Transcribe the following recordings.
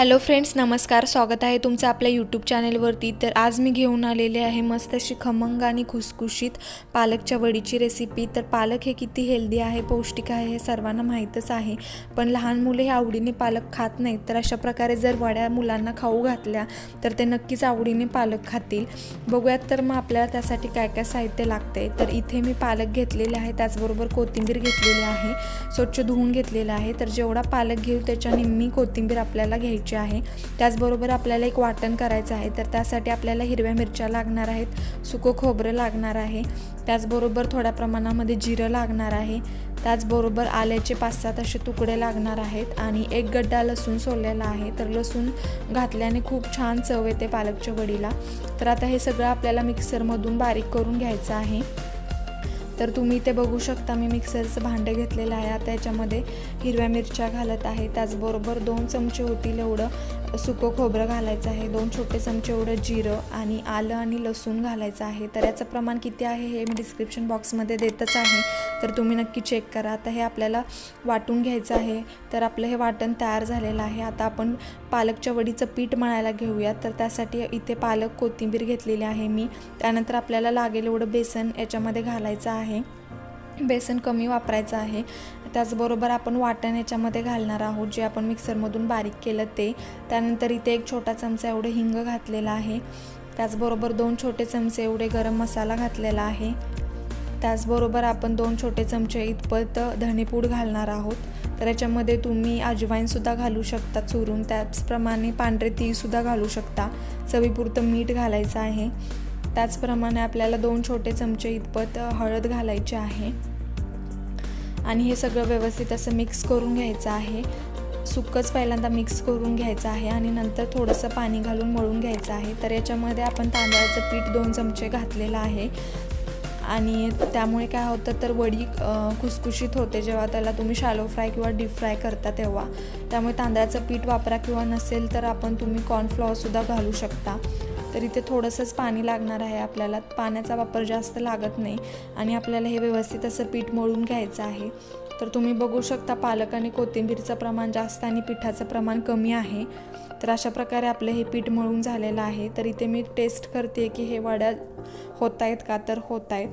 Hello friends नमस्कार. स्वागत आहे तुमचं आपल्या यूट्यूब चॅनेलवरती तर आज मी घेऊन आलेले आहे मस्त अशी खमंग आणि खुसखुशीत पालकच्या वडीची रेसिपी तर पालक हे किती हेल्दी आहे पौष्टिक आहे हे सर्वांना माहीतच आहे. पण लहान मुले हे आवडीने पालक खात नाहीत. तर अशा प्रकारे जर वड्या मुलांना खाऊ घातल्या तर ते नक्कीच आवडीने पालक खातील. बघूयात तर मग आपल्याला त्यासाठी काय काय साहित्य लागते तर इथे मी पालक घेतलेले आहे. त्याचबरोबर कोथिंबीर घेतलेली आहे. स्वच्छ धुवून घेतलेलं आहे. तर जेवढा पालक घेऊ त्याच्या निम्मी कोथिंबीर आपल्याला घ्यायची आहे. त्याचबरोबर आपल्याला एक वाटण करायचं आहे. तर त्यासाठी आपल्याला हिरव्या मिरच्या लागणार आहेत. सुकं खोबरं लागणार आहे. त्याचबरोबर थोड्या प्रमाणामध्ये जिरं लागणार आहे. त्याचबरोबर आल्याचे पाच सात असे तुकडे लागणार आहेत आणि एक गड्डा लसूण सोललेला आहे. तर लसूण घातल्याने खूप छान चव येते पालकच्या वडीला. तर आता हे सगळं आपल्याला मिक्सरमधून बारीक करून घ्यायचं आहे. तर तुम्ही ते बघू शकता मी मिक्सरचं भांडं घेतलेलं आहे. आता याच्यामध्ये हिरव्या मिरच्या घालत आहे. त्याचबरोबर दोन चमचे होतील एवढं. सुकं खोबरं घालायचं आहे. दोन छोटे चमचे एवढं जिरं आणि आलं आणि लसूण घालायचं आहे. तर याचं प्रमाण किती आहे हे मी डिस्क्रिप्शन बॉक्समध्ये देतच आहे. तर तुम्ही नक्की चेक करा. आता हे आपल्याला वाटून घ्यायचं आहे. तर आपलं हे वाटण तयार झालेलं आहे. आता आपण पालकच्या वडीचं पीठ मळायला घेऊयात. तर त्यासाठी इथे पालक कोथिंबीर घेतलेली आहे मी. त्यानंतर आपल्याला लागेल एवढं बेसन याच्यामध्ये घालायचं आहे. बेसन कमी वापरायचं आहे. त्याचबरोबर आपण वाटण याच्यामध्ये घालणार आहोत. जे आपण मिक्सरमधून बारीक केलं ते. त्यानंतर इथे एक छोटा चमचा एवढं हिंग घातलेला आहे. त्याचबरोबर दोन छोटे चमचे एवढे गरम मसाला घातलेला आहे. त्याचबरोबर आपण दोन छोटे चमचे इतपत धणेपूड घालणार आहोत. तर याच्यामध्ये तुम्ही अजवाईनसुद्धा घालू शकता चुरून. त्याचप्रमाणे पांढरे तीसुद्धा घालू शकता. चवीपुरतं मीठ घालायचं आहे. त्याचप्रमाणे आपल्याला दोन छोटे चमचे इतपत हळद घालायची आहे. आणि हे सगळं व्यवस्थित असं मिक्स करून घ्यायचं आहे. सुकंच पहिल्यांदा मिक्स करून घ्यायचं आहे आणि नंतर थोडंसं पाणी घालून मळून घ्यायचं आहे. तर याच्यामध्ये आपण तांदळाचं पीठ दोन चमचे घातलेलं आहे. आणि त्यामुळे काय होतं तर वडी खुसखुशीत होते जेव्हा त्याला तुम्ही शालो फ्राय किंवा डीप फ्राय करता तेव्हा. त्यामुळे तांदळाचं पीठ वापरा किंवा नसेल तर आपण तुम्ही कॉर्नफ्लॉवरसुद्धा घालू शकता. तर इथे थोडंसंच पाणी लागणार आहे आपल्याला. पाण्याचा वापर जास्त लागत नाही आणि आपल्याला हे व्यवस्थित असं पीठ मळून घ्यायचं आहे. तर तुम्ही बघू शकता पालक आणि कोथिंबीरचं प्रमाण जास्त आणि पिठाचं प्रमाण कमी आहे. तर अशा प्रकारे आपलं हे पीठ मळून झालेलं आहे. तर इथे मी टेस्ट करते की हे वड्या होत आहेत का? तर होत आहेत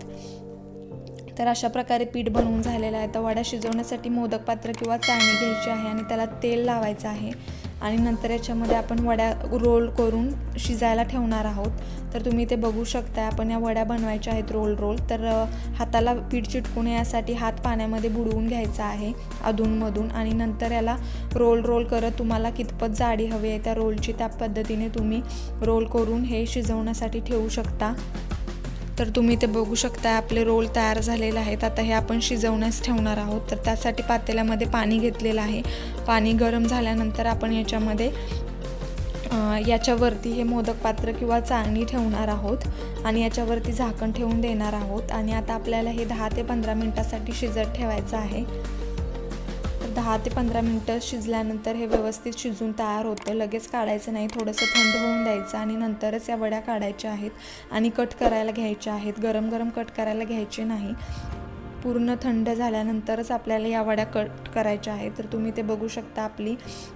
तर अशा प्रकारे पीठ बनवून झालेलं आहे. तर वड्या शिजवण्यासाठी मोदक पात्र किंवा चाळणी घ्यायची आहे आणि त्याला तेल लावायचं आहे. आणि नंतर याच्यामध्ये आपण वड्या रोल करून शिजायला ठेवणार आहोत. तर तुम्ही ते बघू शकता आपण या वड्या बनवायच्या आहेत रोल रोल. तर हाताला पीठ चिटकू नये यासाठी हात पाण्यामध्ये बुडवून घ्यायचा आहे अधूनमधून. आणि नंतर याला रोल रोल करत तुम्हाला कितपत जाडी हवी आहे त्या रोलची त्या पद्धतीने तुम्ही रोल करून हे शिजवण्यासाठी ठेवू शकता. तर तुम्ही ते बघू शकता आपले रोल तयार झालेले आहेत. आता हे आपण शिजवण्यास ठेवणार आहोत. तर त्यासाठी पातेल्यामध्ये पाणी घेतलेलं आहे. पाणी गरम झाल्यानंतर आपण याच्यामध्ये याच्यावरती हे मोदक पात्र किंवा चाळणी ठेवणार आहोत आणि याच्यावरती झाकण ठेवून देणार आहोत. आणि आता आपल्याला हे दहा ते पंधरा मिनटासाठी शिजत ठेवायचं आहे. दहा ते पंधरा मिनटं शिजल्यानंतर हे व्यवस्थित शिजून तयार होतं. लगेच काढायचं नाही थोडंसं थंड होऊन द्यायचं आणि नंतरच या वड्या काढायच्या आहेत आणि कट करायला घ्यायच्या आहेत. गरम गरम कट करायला घ्यायचे नाही. पूर्ण थंड झाल्यानंतरच आपल्याला या वड्या कट करायच्या आहेत. तर तुम्ही ते बघू शकता आपली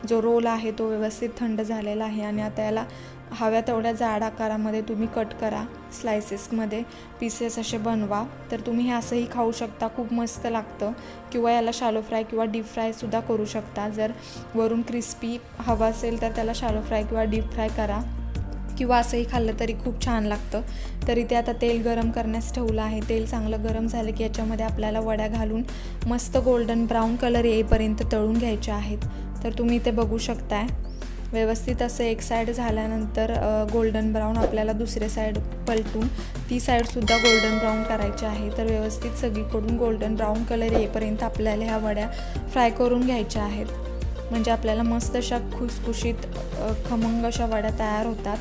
जो रोल आहे तो व्यवस्थित थंड झालेला आहे आणि आता याला हव्या तेवढ्या जाड आकारामध्ये तुम्ही कट करा स्लायसेसमध्ये पीसेस असे बनवा. तर तुम्ही हे असंही खाऊ शकता. खूप मस्त लागतं. किंवा याला शालो फ्राय किंवा डीप फ्रायसुद्धा करू शकता. जर वरून क्रिस्पी हवा असेल तर त्याला शालो फ्राय किंवा डीप फ्राय करा. किंवा असंही खाल्लं तरी खूप छान लागतं. तर इथे आता तेल गरम करण्यास ठेवलं आहे. तेल चांगलं गरम झालं की याच्यामध्ये आपल्याला वड्या घालून मस्त गोल्डन ब्राऊन कलर येईपर्यंत तळून घ्यायचे आहेत. तर तुम्ही इथे बघू शकताय. व्यवस्थित असं एक साईड झाल्यानंतर गोल्डन ब्राऊन आपल्याला दुसरे साईड पलटून ती साईडसुद्धा गोल्डन ब्राऊन करायची आहे. तर व्यवस्थित सगळीकडून गोल्डन ब्राऊन कलर येईपर्यंत आपल्याला ह्या वड्या फ्राय करून घ्यायच्या आहेत. म्हणजे आपल्याला मस्त अशा खुसखुशीत खमंग अशा वड्या तयार होतात.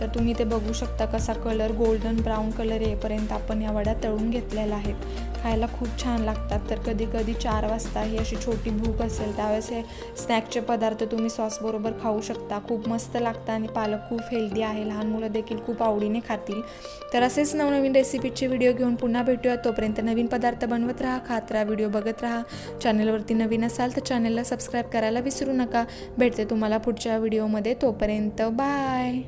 तर तुम्ही ते बघू शकता कसा कलर गोल्डन ब्राऊन कलर येईपर्यंत आपण या वड्या तळून घेतलेल्या आहेत. खायला खूप छान लागतात. तर कधी कधी चार वाजता ही अशी छोटी भूक असेल त्यावेळेस हे स्नॅकचे पदार्थ तुम्ही सॉसबरोबर खाऊ शकता. खूप मस्त लागतं आणि पालक खूप हेल्दी आहे. लहान मुलं देखील खूप आवडीने खातील. तर असेच नवनवीन रेसिपीचे व्हिडिओ घेऊन पुन्हा भेटूया तोपर्यंत नवीन पदार्थ बनवत राहा खात राहा व्हिडिओ बघत राहा. चॅनलवरती नवीन असाल तर चॅनलला सबस्क्राईब करायला विसरू नका. भेटते तुम्हाला पुढच्या व्हिडिओमध्ये तोपर्यंत बाय